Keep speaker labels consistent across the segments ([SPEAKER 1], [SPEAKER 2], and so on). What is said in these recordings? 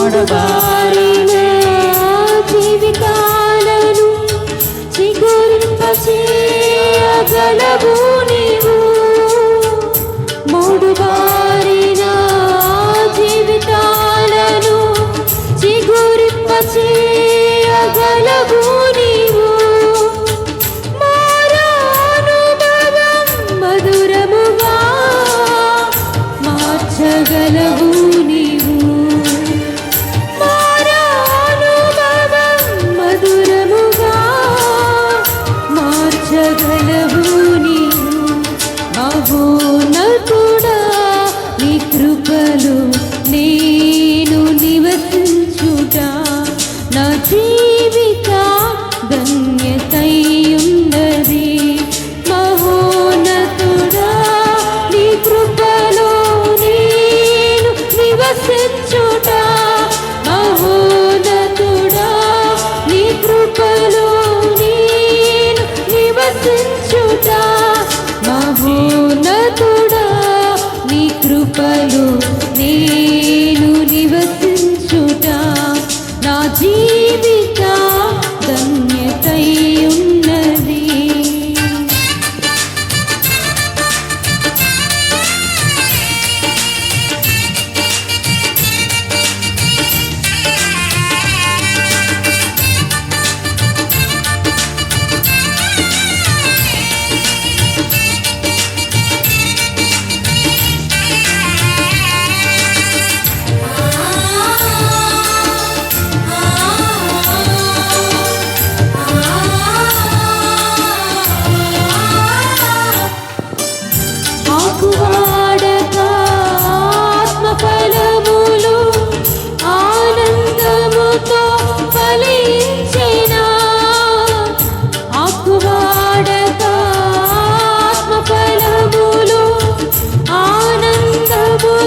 [SPEAKER 1] ఆడవాలి జీవితాలను చిగురింపచేయగలవు నీవు. మూడు బారిన జీవితాలను చిగురింపచేయగలవు నీవు. మారానుభవం మధురముగా మార్చగలవు. నకుడా నీ కృపలు నీ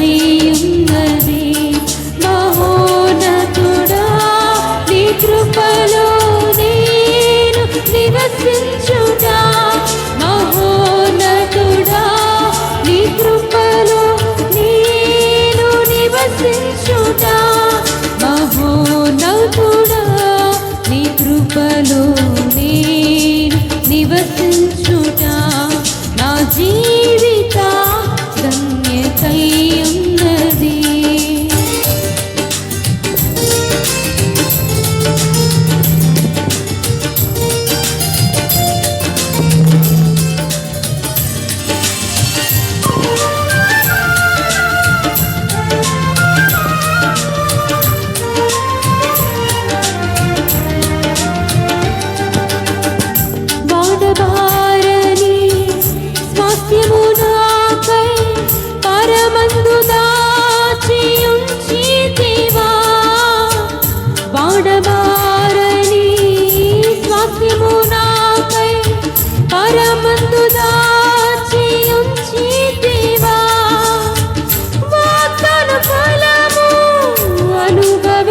[SPEAKER 1] അറിയുന്നത്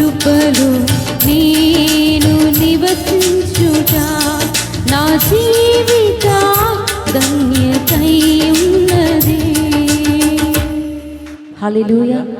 [SPEAKER 1] కృపలు నేను నివసించుట. నా జీవిత ధన్యతై ఉన్నది.
[SPEAKER 2] హలో